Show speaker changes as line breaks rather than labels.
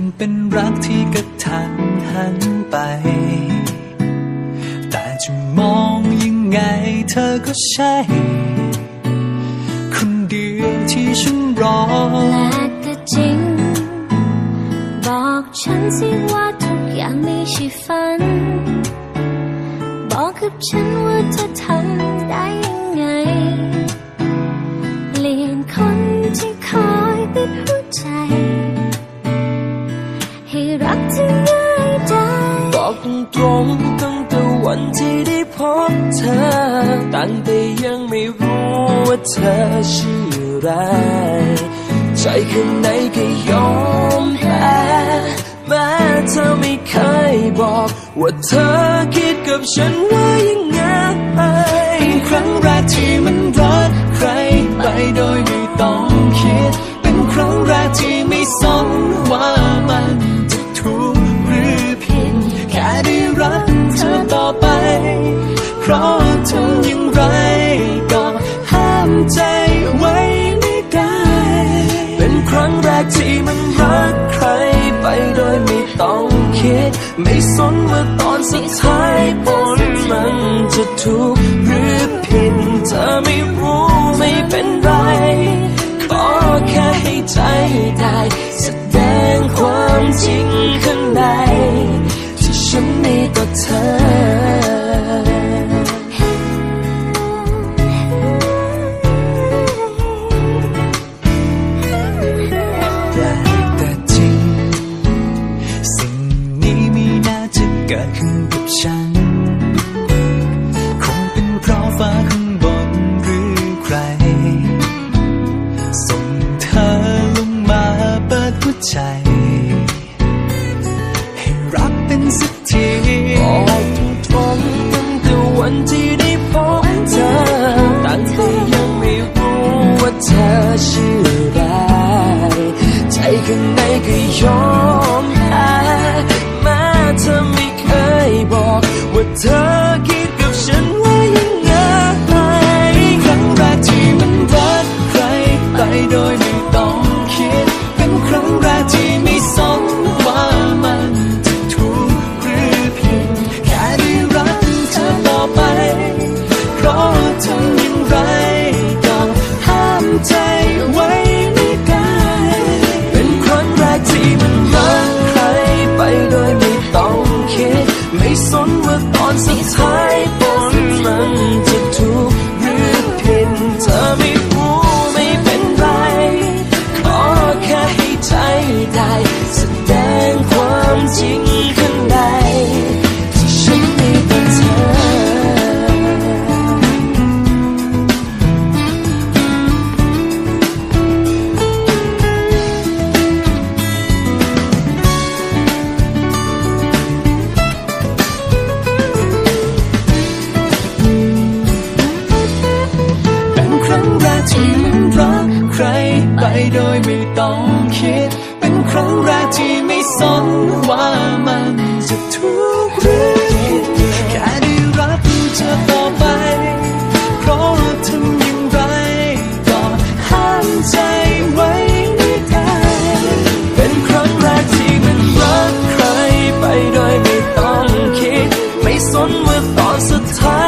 ันเป็นรักที่กระทันหันไป แต่จะมองยังไงเธอก็ใช่ คนเดียวที่ฉันรอแล
ะก็จริง บอกฉันสิว่าทุกอย่างไม่ใช่ฝัน บอกกับฉันว่าจะทำได้ยังไง เปลี่ยนคนที่คอย
บองตั้งแต่วันที่ได้พบเธอ ตั้งแต่ยังไม่รู้ว่าเธอชื่ออะไรใจข้างในก็ยอมแพ้แม้เธอไม่เคยบอก ว่าเธอคิดกับฉันว่ายังไง
ใจไว้ไม่ได้
เป็นครั้งแรกที่มันรักใครไปโดยไม่ต้องคิด ไม่สนว่าตอนสุดท้ายผลมันจะถูกหรือผิดเธอไม่รู้ไม่เป็นไรขอแค่ให้ใจได้แสดงความจริงข้างในที่ฉันมีต่อเธอ เธอคิดกับฉันว่ายังไง
ครั้งแรกที่มันรักใครไปโดยไม่ต้องคิด เป็นครั้งแรกที่ไม่สนว่ามันจะถูกหรือผิดแค่ได้รักเธอต่อไป เพราะทำอ
ว่า ต้อ